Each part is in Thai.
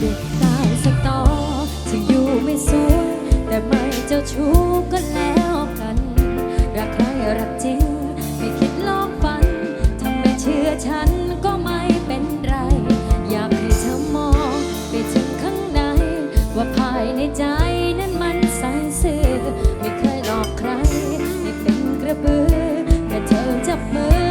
เด็กสาวสตอจะอยู่ไม่สูงแต่ไม่จ้ชู้ก็แล้วกัน รักใครรักจริง ไม่คิดลอกฟันทำไมเชื่อฉัน Ooh.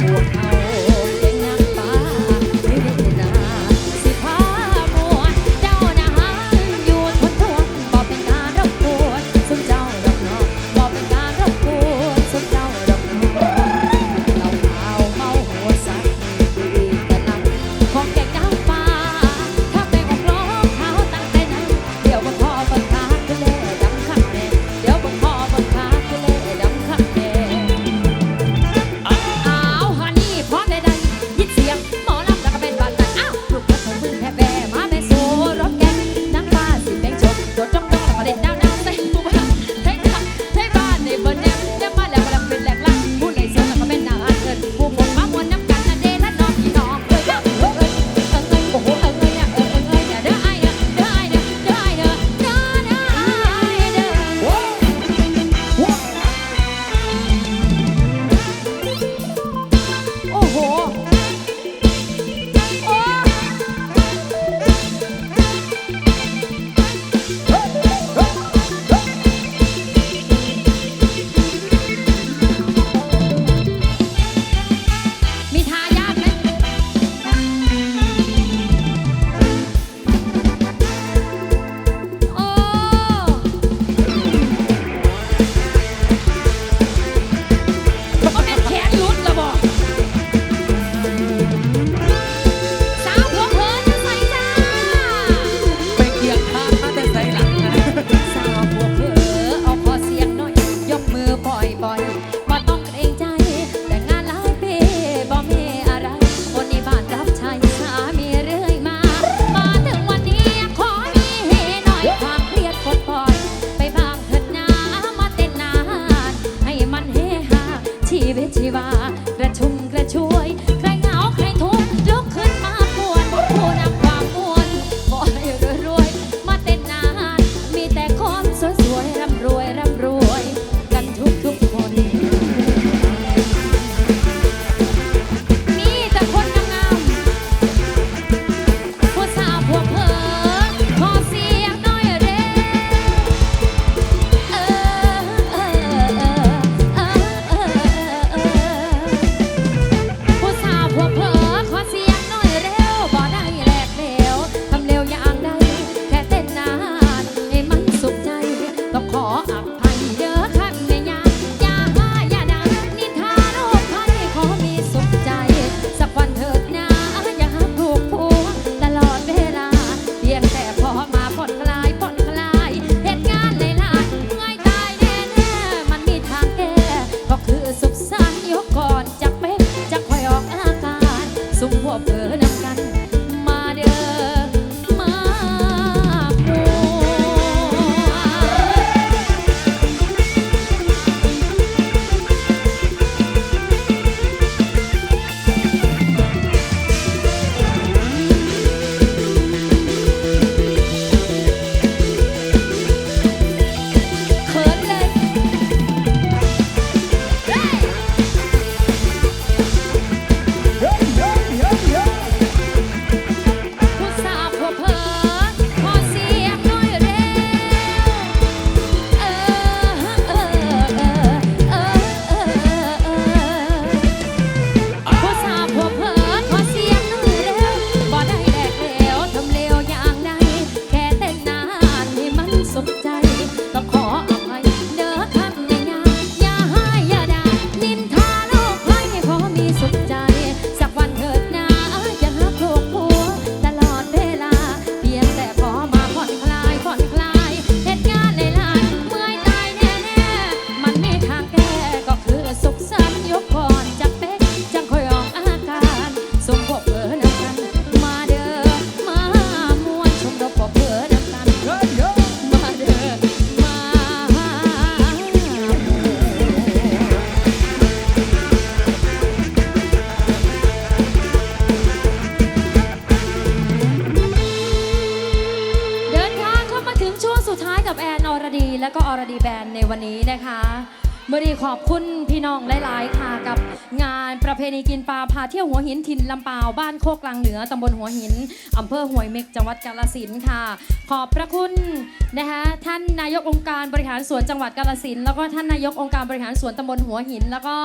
Thank you. ณีกินปลาพาเที่ยวหัวหินถิ่นลำปาวบ้านโคกกลางเหนือตำบลหัวหินอำเภอห้วยเม็กจังหวัดกาฬสินค่ะ ขอบพระคุณนะคะท่านนายกองค์การบริหารส่วนจังหวัดกาฬสินแล้วก็ท่านนายกองค์การบริหารส่วนตำบลหัวหิน แล้วก็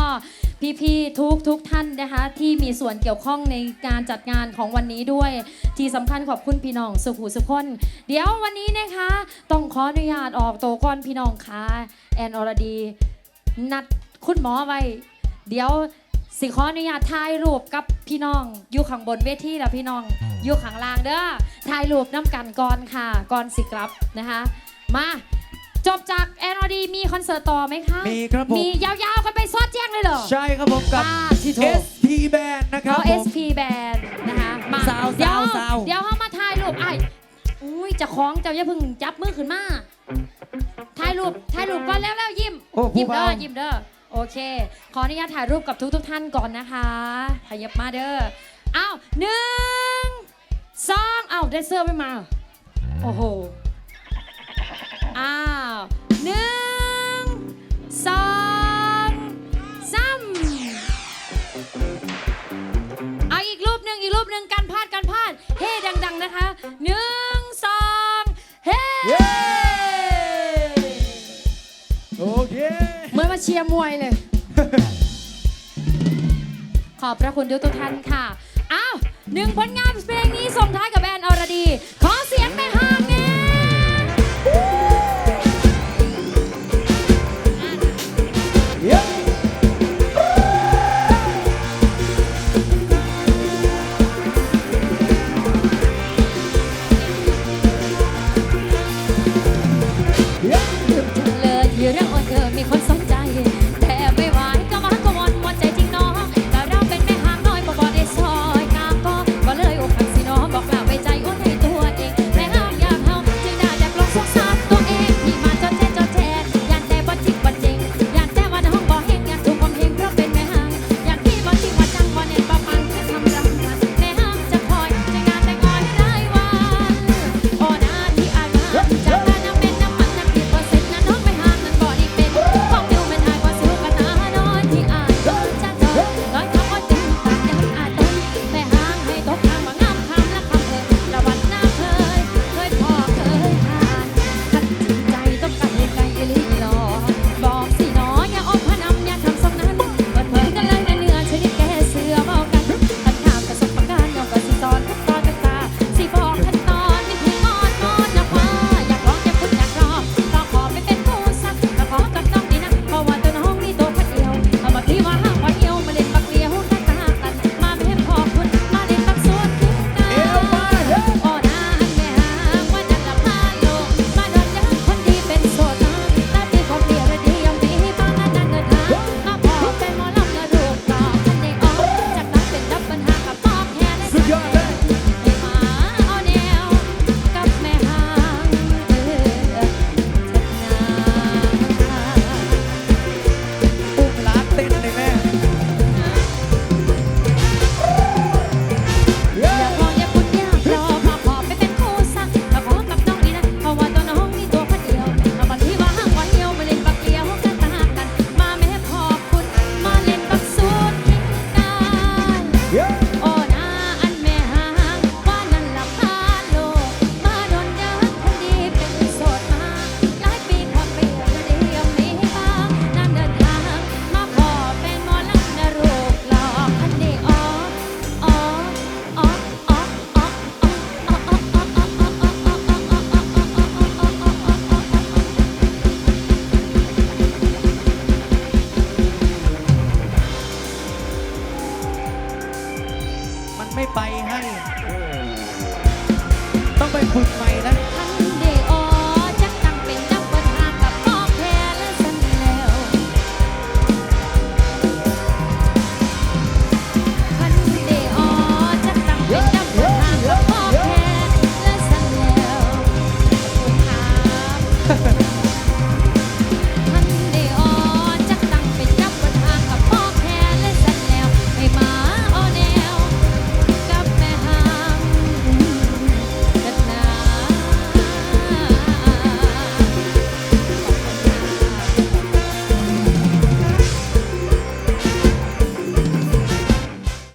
พี่ๆทุกทุกท่านนะคะที่มีส่วนเกี่ยวข้องในการจัดงานของวันนี้ด้วย ที่สำคัญขอบคุณพี่น้องสุขหูสุขคนเดี๋ยววันนี้นะคะ ต้องขออนุญาตออกตัวก่อนพี่น้องค่ะแอนอรดี นัดคุณหมอไว้ เดี๋ยว สิขออนุญาตถ่ายรูปกับพี่น้อง อยู่ข้างบนเวทีแล้วพี่น้อง อยู่ข้างล่างเด้อถ่ายรูปน้ำกันก่อนค่ะก่อนสิกลับนะคะ มาจบจากแอนอดีมีคอนเสิร์ตต่อไหมคะมีครับผม มียาวๆกันไปซอดแจ้งเลยเหรอ ใช่ครับผมกับ อ่าที่โทร SP Band นะครับเขาผม SP Band นะคะมาสาวเดี๋ยวสาวเดี๋ยวเขามาถ่ายรูปไอ้อุ้ยเจะคล้าของเจ้าอย่าเพึ่งจับมือขึ้นมาถ่ายรูปถ่ายรูปก่อนแล้วแล้วยิ้มโอ้ผู้ยิ้มเด้อเบา ยิ้มเด้อ โอเค ขออนุญาตถ่ายรูปกับทุกทุกท่านก่อนนะคะขยับมาเด้ออ้าวหนึ่งสองอ้าวแดนเซอร์ไม่มา โอ้โห อ้าวหนึ่งสองสามเอาอีกรูปหนึ่งอีกรูปหนึ่งการพลาดการพลาด เฮ้ดัง ๆ นะคะหนึ่งสอง มาเชียร์มวยเลย ขอบพระคุณทุกทุกท่านค่ะ อ้าวหนึ่งผลงานเพลงนี้ส่งท้ายกับแอนอรดี ขอเสียงแม่ห้